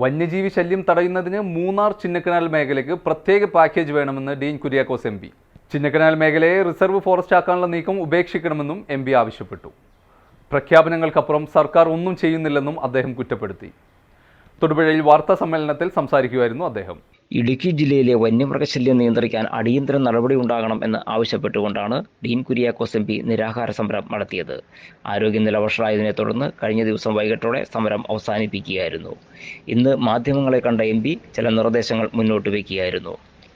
വന്യജീവി ശല്യം തടയുന്നതിന് മൂന്നാർ ചിന്നക്കനാൽ മേഖലയ്ക്ക് പ്രത്യേക പാക്കേജ് വേണമെന്ന് ഡീൻ കുര്യാക്കോസ് എം പി. ചിന്നക്കനാൽ മേഖലയെ റിസർവ് ഫോറസ്റ്റ് ആക്കാനുള്ള നീക്കം ഉപേക്ഷിക്കണമെന്നും എം പി ആവശ്യപ്പെട്ടു. പ്രഖ്യാപനങ്ങൾക്കപ്പുറം സർക്കാർ ഒന്നും ചെയ്യുന്നില്ലെന്നും അദ്ദേഹം കുറ്റപ്പെടുത്തി. തൊടുപുഴയിൽ വാർത്താ സമ്മേളനത്തിൽ സംസാരിക്കുകയായിരുന്നു അദ്ദേഹം. ഇടുക്കി ജില്ലയിലെ വന്യമൃഗശല്യം നിയന്ത്രിക്കാൻ അടിയന്തര നടപടി ഉണ്ടാകണം എന്ന് ആവശ്യപ്പെട്ടുകൊണ്ടാണ് ഡീൻ കുര്യാക്കോസ് എം പി നിരാഹാര സമരം നടത്തിയത്. ആരോഗ്യനില വഷളായതിനെ തുടർന്ന് കഴിഞ്ഞ ദിവസം വൈകിട്ടോടെ സമരം അവസാനിപ്പിക്കുകയായിരുന്നു. ഇന്ന് മാധ്യമങ്ങളെ കണ്ട എം പി ചില നിർദ്ദേശങ്ങൾ മുന്നോട്ട് വയ്ക്കുകയായിരുന്നു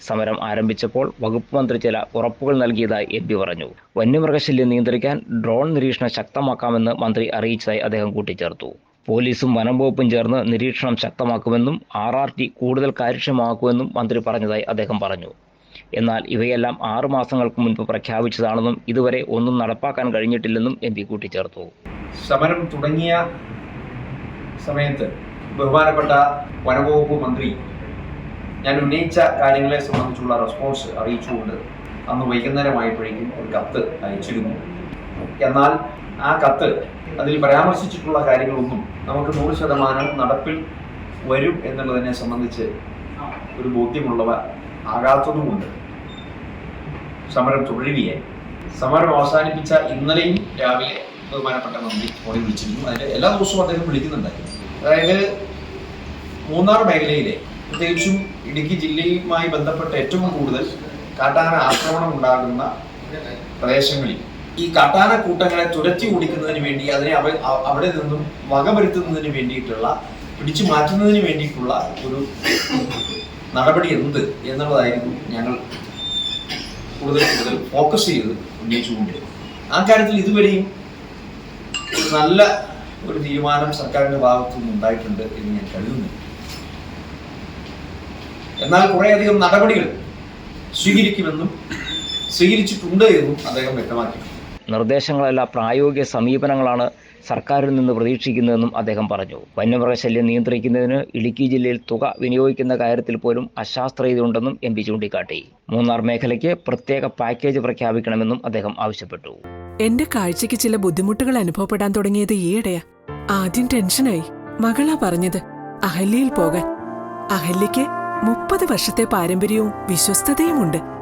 സമരം ആരംഭിച്ചപ്പോൾ വകുപ്പ് മന്ത്രി ചില ഉറപ്പുകൾ നൽകിയതായി എം പി പറഞ്ഞു. വന്യമൃഗശല്യം നിയന്ത്രിക്കാൻ ഡ്രോൺ നിരീക്ഷണം ശക്തമാക്കാമെന്ന് മന്ത്രി അറിയിച്ചതായി അദ്ദേഹം കൂട്ടിച്ചേർത്തു. പോലീസും വനം വകുപ്പും ചേർന്ന് നിരീക്ഷണം ശക്തമാക്കുമെന്നും ആർ ആർ ടി കൂടുതൽ കാര്യക്ഷമമാക്കുമെന്നും മന്ത്രി പറഞ്ഞതായി അദ്ദേഹം പറഞ്ഞു. എന്നാൽ ഇവയെല്ലാം ആറു മാസങ്ങൾക്ക് മുൻപ് പ്രഖ്യാപിച്ചതാണെന്നും ഇതുവരെ ഒന്നും നടപ്പാക്കാൻ കഴിഞ്ഞിട്ടില്ലെന്നും എം പി കൂട്ടിച്ചേർത്തു. സമരം തുടങ്ങിയ സമയത്ത് ബഹുമാനപ്പെട്ട വനംവകുപ്പ് മന്ത്രി ഞാൻ ഉന്നയിച്ച കാര്യങ്ങളെ സംബന്ധിച്ചുള്ള റെസ്പോൺസ് അറിയിച്ചുകൊണ്ട് അന്ന് വൈകുന്നേരമായപ്പോഴേക്കും ഒരു കത്ത് അയച്ചിരുന്നു. എന്നാൽ ആ കത്ത് അതിൽ പരാമർശിച്ചിട്ടുള്ള കാര്യങ്ങളൊന്നും നമുക്ക് നൂറ് ശതമാനം നടപ്പിൽ വരും എന്നുള്ളതിനെ സംബന്ധിച്ച് ഒരു ബോധ്യമുള്ളവ ആകാത്തതുമുണ്ട്. സമരം തുടരുകയായി. സമരം അവസാനിപ്പിച്ച ഇന്നലെയും രാവിലെ ബഹുമാനപ്പെട്ട മന്ത്രി ഫോണിൽ വിളിച്ചിരുന്നു. അതിന്റെ എല്ലാ ദിവസവും അദ്ദേഹം വിളിക്കുന്നുണ്ടായിരുന്നു അതായത് മൂന്നാർ മേഖലയിലെ പ്രത്യേകിച്ചും ഇടുക്കി ജില്ലയുമായി ബന്ധപ്പെട്ട ഏറ്റവും കൂടുതൽ കാട്ടാന ആക്രമണം ഉണ്ടാകുന്ന പ്രദേശങ്ങളിൽ ഈ കാട്ടാന കൂട്ടങ്ങളെ തുരത്തി ഓടിക്കുന്നതിന് വേണ്ടി അതിനെ അവ അവിടെ നിന്നും വകവരുത്തുന്നതിന് വേണ്ടിയിട്ടുള്ള പിടിച്ചു മാറ്റുന്നതിന് വേണ്ടിയിട്ടുള്ള ഒരു നടപടി എന്ത് എന്നുള്ളതായിരുന്നു ഞങ്ങൾ കൂടുതൽ കൂടുതൽ ഫോക്കസ് ചെയ്ത് ഉന്നയിച്ചുകൊണ്ടിരുന്നത് ആ കാര്യത്തിൽ ഇതുവരെയും നല്ല ഒരു തീരുമാനം സർക്കാരിന്റെ ഭാഗത്തു നിന്ന് ഉണ്ടായിട്ടുണ്ട് എന്ന് ഞാൻ കരുതുന്നു. എന്നാൽ കുറേയധികം നടപടികൾ സ്വീകരിക്കുമെന്നും സ്വീകരിച്ചിട്ടുണ്ട് എന്നും അദ്ദേഹം വ്യക്തമാക്കി നിർദ്ദേശങ്ങളല്ല പ്രായോഗിക സമീപനങ്ങളാണ് സർക്കാരിൽ നിന്ന് പ്രതീക്ഷിക്കുന്നതെന്നും അദ്ദേഹം പറഞ്ഞു. വന്യമൃഗശല്യം നിയന്ത്രിക്കുന്നതിന് ഇടുക്കി ജില്ലയിൽ തുക വിനിയോഗിക്കുന്ന കാര്യത്തിൽ പോലും അശാസ്ത്രീയതയുണ്ടെന്നും എം പി ചൂണ്ടിക്കാട്ടി. മൂന്നാർ മേഖലയ്ക്ക് പ്രത്യേക പാക്കേജ് പ്രഖ്യാപിക്കണമെന്നും അദ്ദേഹം ആവശ്യപ്പെട്ടു. എന്റെ കാഴ്ചയ്ക്ക് ചില ബുദ്ധിമുട്ടുകൾ അനുഭവപ്പെടാൻ തുടങ്ങിയത് ഈയിടെയാ. ആദ്യം ടെൻഷനായി. മകളാ പറഞ്ഞത് അഹല്യയിൽ പോകാൻ. അഹല്യയ്ക്ക് മുപ്പത് വർഷത്തെ പാരമ്പര്യവും വിശ്വസ്തതയുമുണ്ട്.